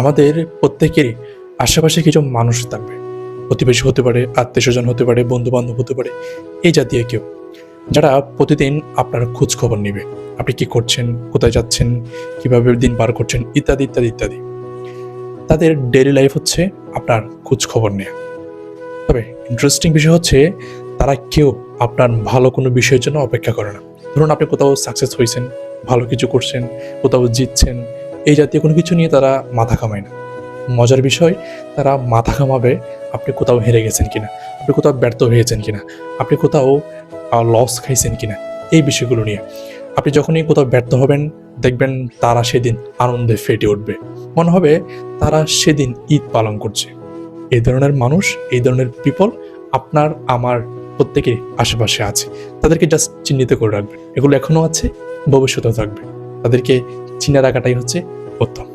আমাদের প্রত্যেকেরই আশেপাশে কিছু মানুষ থাকবে। প্রতিবেশী হতে পারে, আত্মীয় স্বজন হতে পারে বন্ধু বান্ধব হতে পারে, এই জাতীয় কেউ। যারা প্রতিদিন আপনার খোঁজ খবর নেবে, আপনি কি করছেন, কোথায় যাচ্ছেন, কীভাবে দিন পার করছেন, ইত্যাদি ইত্যাদি ইত্যাদি। তাদের ডেইলি লাইফ হচ্ছে আপনার খোঁজ খবর নেওয়া তবে ইন্টারেস্টিং বিষয় হচ্ছে, তারা কেউ আপনার ভালো কোনো বিষয়ের জন্য অপেক্ষা করে না। ধরুন আপনি কোথাও সাকসেস হয়েছেন ভালো কিছু করছেন, কোথাও জিতছেন এই জাতীয় কোনো কিছু নিয়ে তারা মাথা কামায় না। মজার বিষয়, তারা মাথা কামাবে আপনি কোথাও হেরে গেছেন কিনা, আপনি কোথাও ব্যর্থ হয়েছেন কিনা, আপনি কোথাও লস খাইছেন কিনা, এই বিষয়গুলো নিয়ে। আপনি যখনই কোথাও ব্যর্থ হবেন, দেখবেন তারা সেদিন আনন্দে ফেটে উঠবে। মনে হবে তারা সেদিন ঈদ পালন করছে। এই ধরনের মানুষ, এই ধরনের পিপল আপনার, আমার প্রত্যেকের আশেপাশে আছে। তাদেরকে জাস্ট চিহ্নিত করে রাখবেন এগুলো এখনও আছে, ভবিষ্যতেও থাকবে। তাদেরকে চিনে রাখাটাই হচ্ছে উত্তম।